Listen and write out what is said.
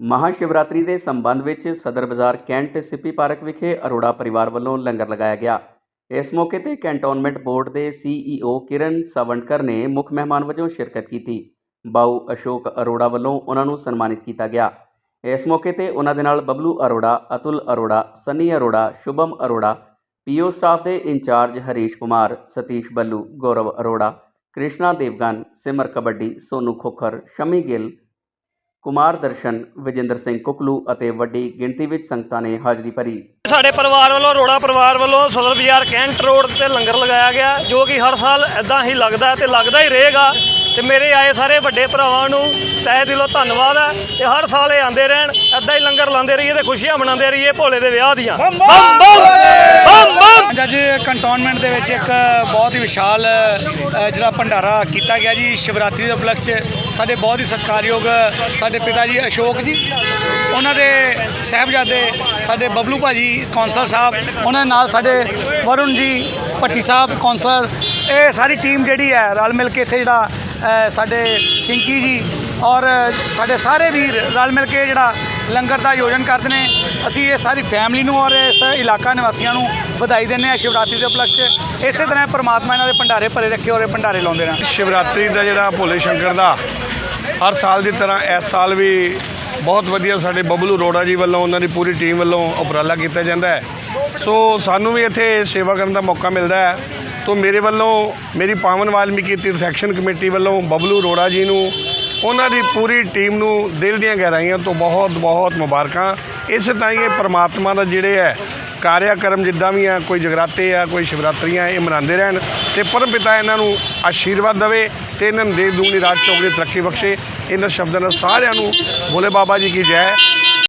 ਮਹਾਂਸ਼ਿਵਰਾਤਰੀ ਦੇ ਸੰਬੰਧ ਵਿੱਚ ਸਦਰ ਬਾਜ਼ਾਰ ਕੈਂਟ ਸਿੱਪੀ ਪਾਰਕ ਵਿਖੇ ਅਰੋੜਾ ਪਰਿਵਾਰ ਵੱਲੋਂ ਲੰਗਰ ਲਗਾਇਆ ਗਿਆ। ਇਸ ਮੌਕੇ ਤੇ ਕੈਂਟੋਨਮੈਂਟ ਬੋਰਡ ਦੇ ਸੀਈਓ ਕਿਰਨ ਸਵੰਡਕਰ ਨੇ ਮੁੱਖ ਮਹਿਮਾਨ ਵਜੋਂ ਸ਼ਿਰਕਤ ਕੀਤੀ। ਬਾਊ ਅਸ਼ੋਕ ਅਰੋੜਾ ਵੱਲੋਂ ਉਹਨਾਂ ਨੂੰ ਸਨਮਾਨਿਤ ਕੀਤਾ ਗਿਆ। ਇਸ ਮੌਕੇ ਤੇ ਉਹਨਾਂ ਦੇ ਨਾਲ ਬਬਲੂ ਅਰੋੜਾ, ਅਤੁਲ ਅਰੋੜਾ, ਸਨੀ ਅਰੋੜਾ, ਸ਼ੁਭਮ ਅਰੋੜਾ, ਪੀਓ ਸਟਾਫ ਦੇ ਇੰਚਾਰਜ ਹਰੀਸ਼ ਕੁਮਾਰ, ਸਤੀਸ਼ ਬੱਲੂ, ਗੌਰਵ ਅਰੋੜਾ, ਕ੍ਰਿਸ਼ਨਾ ਦੇਵਗਨ, ਸਿਮਰ ਕਬੱਡੀ, ਸੋਨੂ ਖੋਖਰ, ਸ਼ਮੀ ਗਿੱਲ ਕੁਮਾਰ ਦਰਸ਼ਨ, ਵਿਜੇਂਦਰ ਸਿੰਘ ਕੁਕਲੂ ਅਤੇ ਵੱਡੀ ਗਿਣਤੀ ਵਿੱਚ ਸੰਗਤਾਂ ਨੇ ਹਾਜ਼ਰੀ ਭਰੀ। ਸਾਡੇ ਪਰਿਵਾਰ ਵੱਲੋਂ, ਰੋੜਾ ਪਰਿਵਾਰ ਵੱਲੋਂ ਸਦਰ ਬਾਜ਼ਾਰ ਕੈਂਟ ਰੋਡ ਤੇ ਲੰਗਰ ਲਗਾਇਆ ਗਿਆ, ਜੋ ਕਿ ਹਰ ਸਾਲ ਐਦਾਂ ਹੀ ਲੱਗਦਾ ਤੇ ਲੱਗਦਾ ਹੀ ਰਹੇਗਾ। ਤੇ ਮੇਰੇ ਆਏ ਸਾਰੇ ਵੱਡੇ ਭਰਾਵਾਂ ਨੂੰ ਤਹਿ ਦਿਲੋਂ ਧੰਨਵਾਦ ਹੈ ਤੇ ਹਰ ਸਾਲ ਇਹ ਆਉਂਦੇ ਰਹਿਣ ਐਦਾਂ ਹੀ ਲੰਗਰ ਲਾਉਂਦੇ ਰਹੀਏ ਤੇ ਖੁਸ਼ੀਆਂ ਮਨਾਉਂਦੇ ਰਹੀਏ ਭੋਲੇ ਦੇ ਵਿਆਹ ਦੀਆਂ। ਬੰਮ ਬੰਮ ਬੰਮ ਬੰਮ ਅੱਜ ਕੰਟੋਨਮੈਂਟ ਦੇ ਵਿੱਚ ਇੱਕ ਬਹੁਤ ਹੀ ਵਿਸ਼ਾਲ ਜਿਹੜਾ ਭੰਡਾਰਾ ਕੀਤਾ ਗਿਆ ਜੀ ਸ਼ਿਵਰਾਤਰੀ ਦੇ ਉਪਲਕਸ਼ 'ਚ। ਸਾਡੇ ਬਹੁਤ ਹੀ ਸਤਿਕਾਰਯੋਗ ਸਾਡੇ ਪਿਤਾ ਜੀ ਅਸ਼ੋਕ ਜੀ ਉਹਨਾਂ ਦੇ ਸਾਹਿਬਜ਼ਾਦੇ ਸਾਡੇ ਬਬਲੂ ਭਾਜੀ ਕੌਂਸਲਰ ਸਾਹਿਬ ਉਹਨਾਂ ਦੇ ਨਾਲ ਸਾਡੇ ਵਰੁਣ ਜੀ ਭੱਟੀ ਸਾਹਿਬ ਕੌਂਸਲਰ ਇਹ ਸਾਰੀ ਟੀਮ ਜਿਹੜੀ ਹੈ ਰਲ ਮਿਲ ਕੇ ਇੱਥੇ ਜਿਹੜਾ ਸਾਡੇ ਚਿੰਕੀ ਜੀ ਔਰ ਸਾਡੇ ਸਾਰੇ ਵੀਰ ਰਲ ਮਿਲ ਕੇ ਜਿਹੜਾ ਲੰਗਰ ਦਾ ਆਯੋਜਨ ਕਰਦੇ ਨੇ। ਅਸੀਂ ਇਹ ਸਾਰੀ ਫੈਮਿਲੀ ਨੂੰ ਔਰ ਇਸ ਇਲਾਕਾ ਨਿਵਾਸੀਆਂ ਨੂੰ ਵਧਾਈ ਦਿੰਦੇ ਹਾਂ ਸ਼ਿਵਰਾਤਰੀ ਦੇ ਉਪਲਕਸ਼ 'ਚ। ਇਸੇ ਤਰ੍ਹਾਂ ਪਰਮਾਤਮਾ ਇਹਨਾਂ ਦੇ ਭੰਡਾਰੇ ਭਰੇ ਰੱਖੇ ਔਰ ਇਹ ਭੰਡਾਰੇ ਲਾਉਂਦੇ ਰਹਿਣ ਸ਼ਿਵਰਾਤਰੀ ਦਾ ਜਿਹੜਾ ਭੋਲੇ ਸ਼ੰਕਰ ਦਾ ਹਰ ਸਾਲ ਦੀ ਤਰ੍ਹਾਂ ਇਸ ਸਾਲ ਵੀ ਬਹੁਤ ਵਧੀਆ ਸਾਡੇ ਬਬਲੂ ਰੋੜਾ ਜੀ ਵੱਲੋਂ, ਉਹਨਾਂ ਦੀ ਪੂਰੀ ਟੀਮ ਵੱਲੋਂ ਉਪਰਾਲਾ ਕੀਤਾ ਜਾਂਦਾ ਹੈ। ਸੋ ਸਾਨੂੰ ਵੀ ਇੱਥੇ ਸੇਵਾ ਕਰਨ ਦਾ ਮੌਕਾ ਮਿਲਦਾ ਹੈ। ਤੋਂ ਮੇਰੇ ਵੱਲੋਂ ਮੇਰੀ ਪਾਵਨ ਵਾਲਮੀਕੀ ਤੀਰਥ ਐਕਸ਼ਨ ਕਮੇਟੀ ਵੱਲੋਂ ਬਬਲੂ ਰੋੜਾ ਜੀ ਨੂੰ, ਉਹਨਾਂ ਦੀ ਪੂਰੀ ਟੀਮ ਨੂੰ ਦਿਲ ਦੀਆਂ ਗਹਿਰਾਈਆਂ ਤੋਂ ਬਹੁਤ ਬਹੁਤ ਮੁਬਾਰਕਾਂ। ਇਸੇ ਤਰ੍ਹਾਂ ਹੀ ਇਹ ਪ੍ਰਮਾਤਮਾ ਦਾ ਜਿਹੜੇ ਹੈ ਕਾਰਿਆਕਰਮ ਜਿੱਦਾਂ ਵੀ ਆ ਕੋਈ ਜਗਰਾਤੇ ਆ, ਕੋਈ ਸ਼ਿਵਰਾਤਰੀਆਂ, ਇਹ ਮਨਾਉਂਦੇ ਰਹਿਣ ਤੇ ਪਰਮ ਪਿਤਾ ਇਹਨਾਂ ਨੂੰ ਆਸ਼ੀਰਵਾਦ ਦੇਵੇ ਤੇ ਇਹਨਾਂ ਨੂੰ ਦੇਵ ਦੂਣੀ ਰਾਜ ਚੌਗੜੀ ਤਰੱਕੀ ਬਖਸ਼ੇ। ਇਹਨਾਂ ਸ਼ਬਦਾਂ ਨਾਲ ਸਾਰਿਆਂ ਨੂੰ ਬੋਲੇ ਬਾਬਾ ਜੀ ਕੀ ਜੈ।